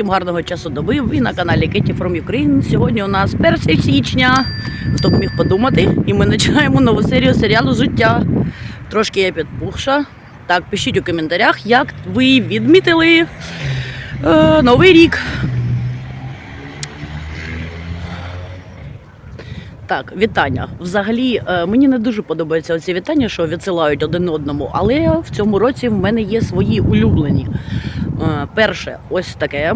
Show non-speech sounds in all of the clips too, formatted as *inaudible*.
Усім гарного часу доби. Ви на каналі Кеті from Ukraine. Сьогодні у нас 1 січня. Хто б міг подумати, і ми починаємо нову серію серіалу Життя. Трошки я підпухша. Так, пишіть у коментарях, як ви відмітили е, новий рік. Так, вітання. Взагалі, е, мені не дуже подобаються оці вітання, що відсилають один одному, але в цьому році в мене є свої улюблені. Е, Перше, ось таке.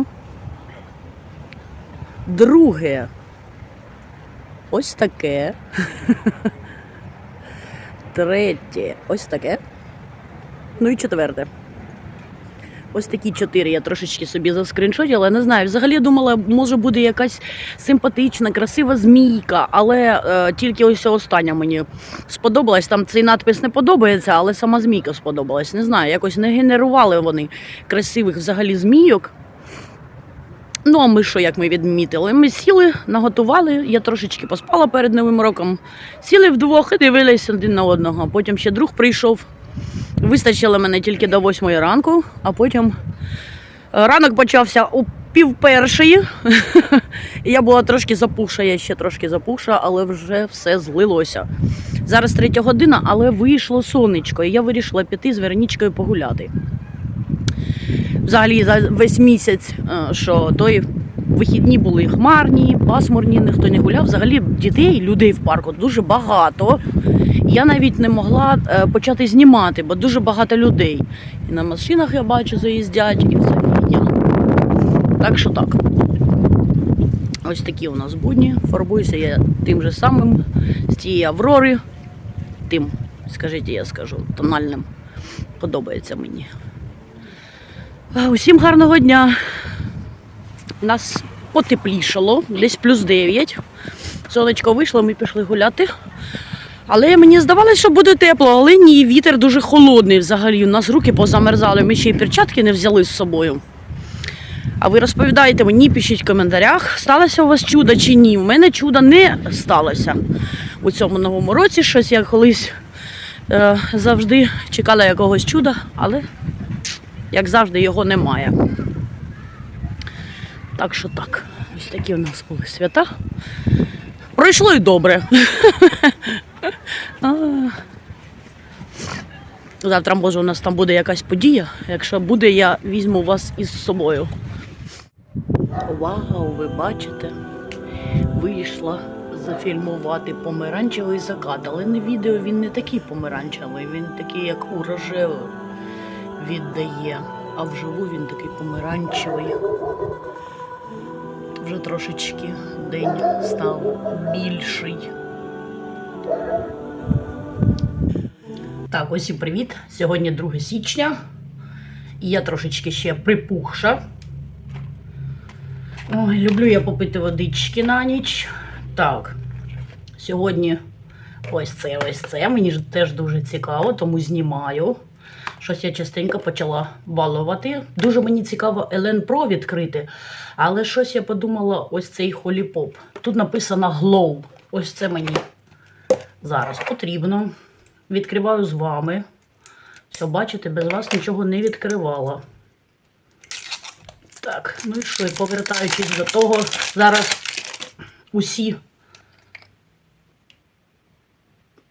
Друге. Ось таке. *laughs* Третє. Ось таке. Ну і четверте. Ось такі чотири я трошечки собі заскріншотила. Не знаю. Взагалі думала, може буде якась симпатична, красива змійка, але е, тільки ось остання мені сподобалась. Там цей надпис не подобається, але сама змійка сподобалась. Не знаю, якось не генерували вони красивих взагалі змійок. Ну, а ми що, як ми відмітили? Ми сіли, наготували, я трошечки поспала перед Новим роком. Сіли вдвох і дивилися один на одного. Потім ще друг прийшов. Вистачило мене тільки до восьмої ранку, а потім е, ранок почався у пів першої. *laughs* Я була трошки запуша, я ще трошки запуша, але вже все злилося. Зараз третя година, але вийшло сонечко, і я вирішила піти з Веронічкою погуляти. Взагалі за весь місяць, е, що той вихідні були хмарні, пасмурні, ніхто не гуляв. Взагалі дітей, людей в парку дуже багато. Я навіть не могла е, почати знімати, бо дуже багато людей. І на машинах я бачу заїздять, і все. Так що так. Ось такі у нас будні. Фарбуюся я тим же самим з тієї Аврори. Тим, скажіть, я скажу, тональним. Подобається мені. Усім гарного дня. У нас потеплішало, десь плюс 9. Сонечко вийшло, ми пішли гуляти. Але мені здавалося, що буде тепло, але ні, вітер дуже холодний взагалі. У нас руки позамерзали, ми ще й перчатки не взяли з собою. А ви розповідаєте мені, пишіть в коментарях, сталося у вас чудо чи ні. У мене чуда не сталося у цьому новому році. Щось я колись е, завжди чекала якогось чуда, але як завжди, його немає. Так що так, ось такі у нас були свята. Пройшло і добре. *laughs* Завтра, може, у нас там буде якась подія. Якщо буде, я візьму вас із собою. Вау, ви бачите? Вийшла зафільмувати помаранчевий закат, але на відео він не такий помаранчевий, він такий, як у рожеву віддає. А вживу він такий помаранчевий. Вже трошечки день став більший. Так, ось привіт. Сьогодні 2 січня. І я трошечки ще припухша. Ой, люблю я попити водички на ніч. Так, сьогодні ось це, ось це. Мені ж теж дуже цікаво, тому знімаю. Щось я частенько почала балувати. Дуже мені цікаво Елен Про відкрити. Але щось я подумала, ось цей холіпоп. Тут написано Glow. Ось це мені зараз потрібно. Відкриваю з вами. Все, бачите, без вас нічого не відкривала. Так, ну і що, і повертаючись до того, зараз усі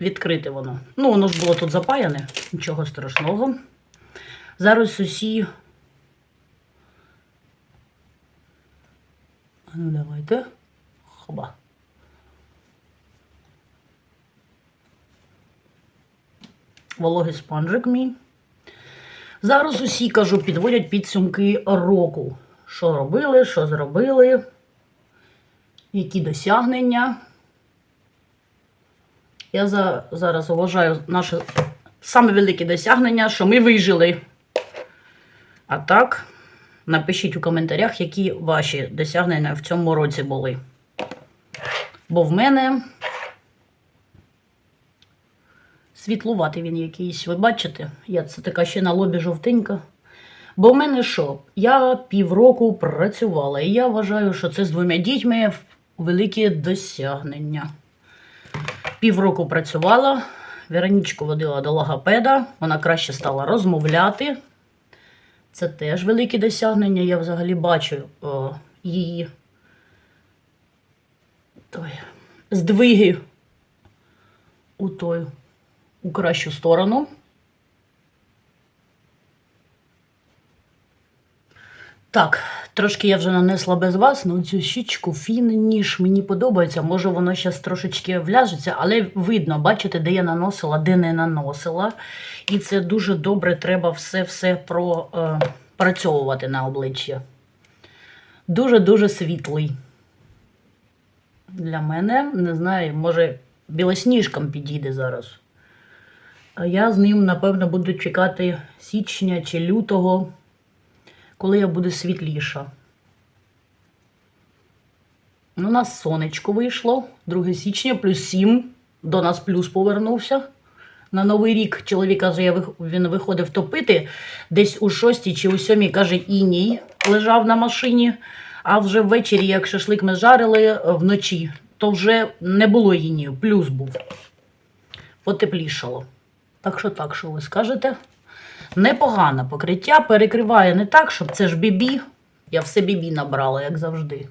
відкрите воно. Ну, воно ж було тут запаяне, нічого страшного. Зараз усі. Ну, давайте. Хоба. Вологий спонжик мій. Зараз усі кажу, підводять підсумки року. Що робили, що зробили, які досягнення. Я за, зараз вважаю наше саме велике досягнення, що ми вижили. А так, напишіть у коментарях, які ваші досягнення в цьому році були. Бо в мене світлуватий він якийсь, ви бачите? Я це така ще на лобі жовтенька. Бо в мене що? Я півроку працювала, і я вважаю, що це з двома дітьми велике досягнення. Півроку працювала, Веронічку водила до логопеда, вона краще стала розмовляти. Це теж велике досягнення. Я взагалі бачу о, її той, здвиги у той, у кращу сторону. Так, трошки я вже нанесла без вас на цю щічку фініш мені подобається. Може воно зараз трошечки вляжеться, але видно, бачите, де я наносила, де не наносила. І це дуже добре, треба все-все пропрацьовувати на обличчя. Дуже-дуже світлий. Для мене, не знаю, може білосніжкам підійде зараз. А я з ним, напевно, буду чекати січня чи лютого коли я буду світліша. Ну, У нас сонечко вийшло 2 січня, плюс 7. До нас плюс повернувся. На Новий рік чоловік вих- він виходив топити. Десь у 6 чи у 7 каже, іній лежав на машині. А вже ввечері, як шашлик ми жарили е, вночі, то вже не було інію, плюс був. Потеплішало. Так що так, що ви скажете? Непогане покриття, перекриває не так, щоб це ж бібі. Я все бібі набрала, як завжди.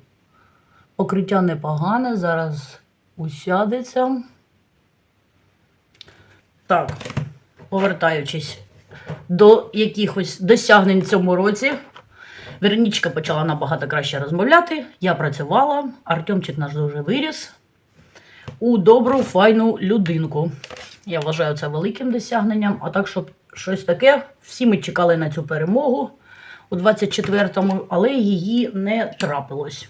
Покриття непогане, зараз усядеться. Так, повертаючись до якихось досягнень в цьому році. Вернічка почала набагато краще розмовляти. Я працювала, Артемчик наш дуже виріс у добру, файну людинку. Я вважаю це великим досягненням. А так, щоб щось таке, всі ми чекали на цю перемогу у 24-му, але її не трапилось.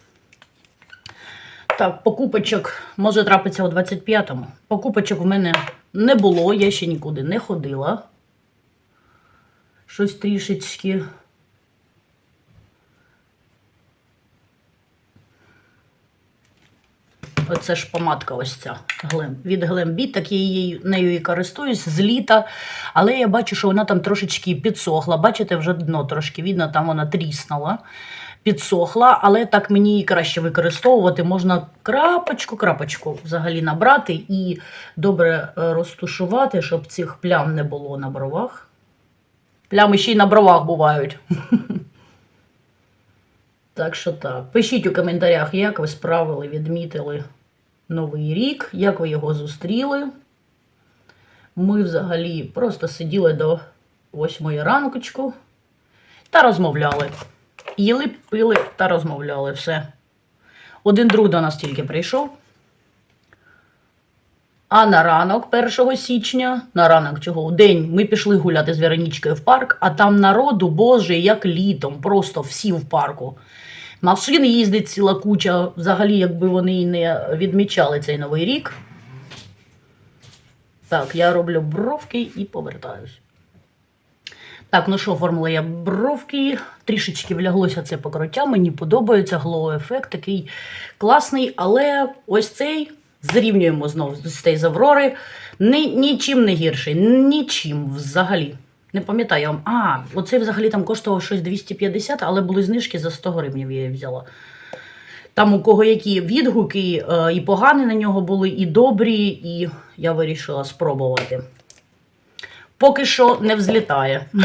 Так, покупочок може трапиться у 25-му. Покупочок в мене не було, я ще нікуди не ходила. Щось трішечки. Оце ж помадка ось ця Глем. від Глембі, так я її нею і користуюсь з літа. Але я бачу, що вона там трошечки підсохла. Бачите, вже дно трошки видно, там вона тріснула, підсохла, але так мені її краще використовувати. Можна крапочку-крапочку взагалі набрати і добре е, розтушувати, щоб цих плям не було на бровах. Плями ще й на бровах бувають. *laughs* Так що так. Пишіть у коментарях, як ви справили, відмітили Новий рік, як ви його зустріли. Ми взагалі просто сиділи до восьмої ранкочку та розмовляли. Їли, пили та розмовляли все. Один друг до нас тільки прийшов. А на ранок 1 січня, на ранок чого, у день ми пішли гуляти з Веронічкою в парк, а там народу, боже, як літом, просто всі в парку. Машин їздить ціла куча, взагалі, якби вони і не відмічали цей новий рік. Так, я роблю бровки і повертаюсь. Так, ну що, оформила я бровки, трішечки вляглося це покриття, мені подобається глоу-ефект, такий класний, але ось цей зрівнюємо знову з цей з Аврори. Ні, нічим не гірший, нічим взагалі. Не пам'ятаю, вам. А, оцей взагалі там коштував щось 250, але були знижки за 100 гривень я її взяла. Там у кого які відгуки, е, і погані на нього були, і добрі, і я вирішила спробувати. Поки що не взлітає. *laughs*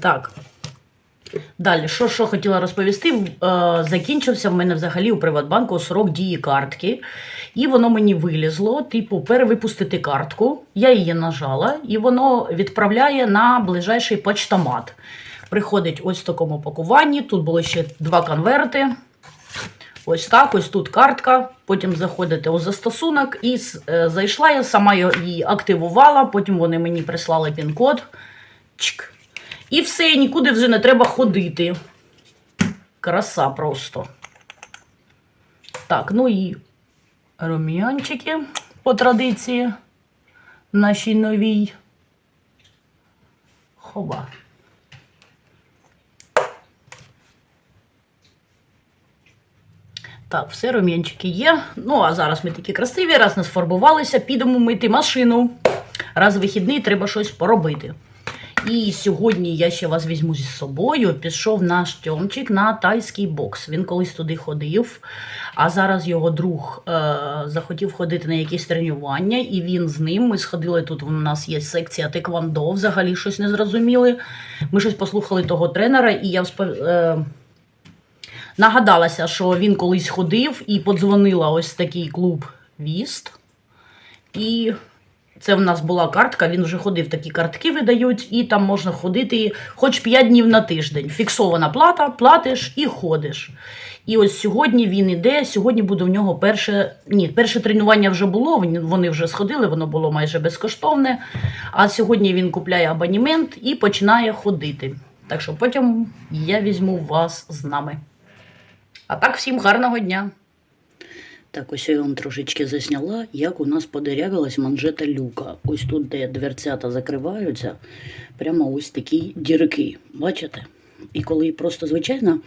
Так. Далі, що, що хотіла розповісти, е, закінчився в мене взагалі у Приватбанку срок дії картки, і воно мені вилізло, типу, перевипустити картку. Я її нажала, і воно відправляє на ближайший почтомат. Приходить ось в такому пакуванні. Тут було ще два конверти. Ось так, ось тут картка. Потім заходите у застосунок і е, зайшла, я сама її активувала, потім вони мені прислали пін-код. Чик. І все, нікуди вже не треба ходити. Краса просто. Так, ну і рум'янчики по традиції нашій новій. Хоба. Так, все, рум'янчики є. Ну, а зараз ми такі красиві, раз не сфарбувалися, підемо мити машину. Раз вихідний треба щось поробити. І сьогодні я ще вас візьму зі собою. Пішов наш Тьомчик на тайський бокс. Він колись туди ходив, а зараз його друг е, захотів ходити на якісь тренування, і він з ним. Ми сходили тут. У нас є секція теквандо, взагалі щось не зрозуміли. Ми щось послухали того тренера, і я е, нагадалася, що він колись ходив і подзвонила ось такий клуб Віст. І це в нас була картка, він вже ходив, такі картки видають, і там можна ходити хоч 5 днів на тиждень. Фіксована плата, платиш і ходиш. І ось сьогодні він іде. Сьогодні буде в нього перше. Ні, перше тренування вже було. Вони вже сходили, воно було майже безкоштовне. А сьогодні він купляє абонемент і починає ходити. Так що потім я візьму вас з нами. А так, всім гарного дня! Так, ось я вам трошечки засняла, як у нас подерявилась манжета люка. Ось тут, де дверцята закриваються, прямо ось такі дірки. Бачите? І коли просто звичайне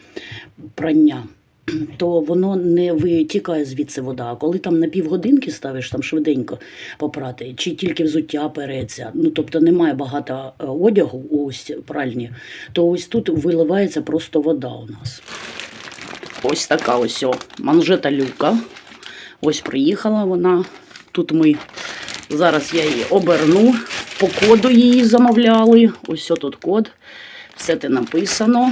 прання, *clears throat* то воно не витікає звідси вода. А коли там на півгодинки ставиш там швиденько попрати, чи тільки взуття переться, ну тобто немає багато е, одягу ось пральні, то ось тут виливається просто вода у нас. Ось така ось о, манжета люка. Ось приїхала вона. Тут ми зараз я її оберну. По коду її замовляли. Ось тут код. Все це написано.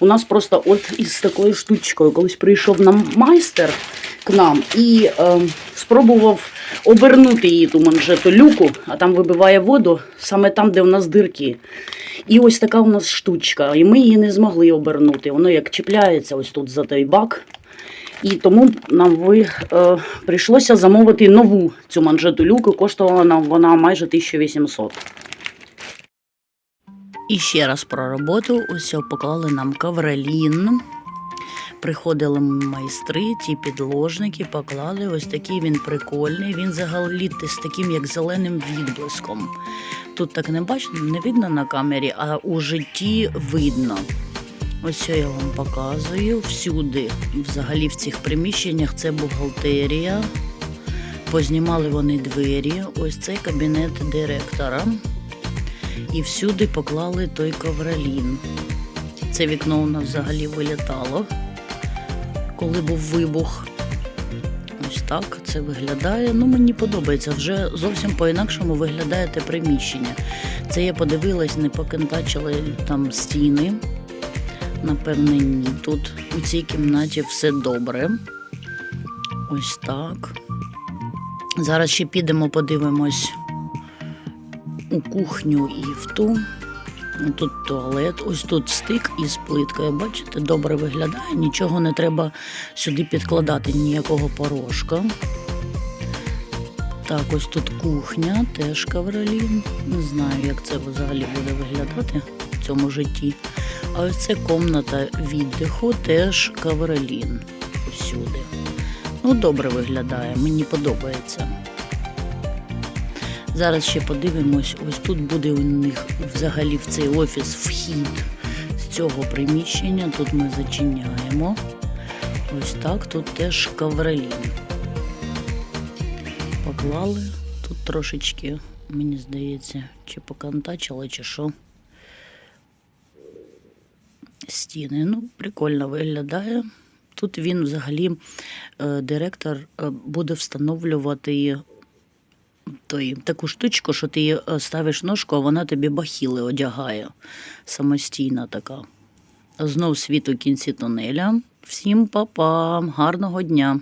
У нас просто от із такою штучкою, колись прийшов нам майстер к нам і е, спробував обернути її ту манжету люку, а там вибиває воду саме там, де у нас дирки. І ось така у нас штучка. І ми її не змогли обернути. Воно як чіпляється ось тут за той бак. І тому нам ви, е, прийшлося замовити нову цю манжету люку. Коштувала нам вона майже 1800. І ще раз про роботу. Ось поклали нам каврелін. Приходили майстри, ті підложники, поклали. Ось такий він прикольний. Він взагалі з таким як зеленим відблиском. Тут так не бачно, не видно на камері, а у житті видно. Ось я вам показую. Всюди, взагалі, в цих приміщеннях це бухгалтерія. Познімали вони двері. Ось цей кабінет директора. І всюди поклали той ковролін. Це вікно у нас взагалі вилітало, коли був вибух. Ось так це виглядає. Ну, мені подобається. Вже зовсім по-інакшому виглядає те приміщення. Це я подивилась, не покентачили там стіни. Напевне, ні. Тут у цій кімнаті все добре. Ось так. Зараз ще підемо, подивимось у кухню і в ту. Тут туалет, ось тут стик із плиткою. Бачите, добре виглядає, нічого не треба сюди підкладати, ніякого порошка. Так, ось тут кухня, теж кавролін. Не знаю, як це взагалі буде виглядати в цьому житті. А ось це комната віддиху, теж кавролін усюди. Ну, добре виглядає, мені подобається. Зараз ще подивимось, ось тут буде у них взагалі в цей офіс вхід з цього приміщення. Тут ми зачиняємо. Ось так, тут теж кавролін. Поклали. Тут трошечки, мені здається, чи покантачили, чи що. Стіни. Ну, прикольно виглядає. Тут він взагалі, е, директор, е, буде встановлювати той, таку штучку, що ти е, ставиш ножку, а вона тобі бахіли одягає. Самостійна така. Знов світ у кінці тунеля. Всім па-па, гарного дня!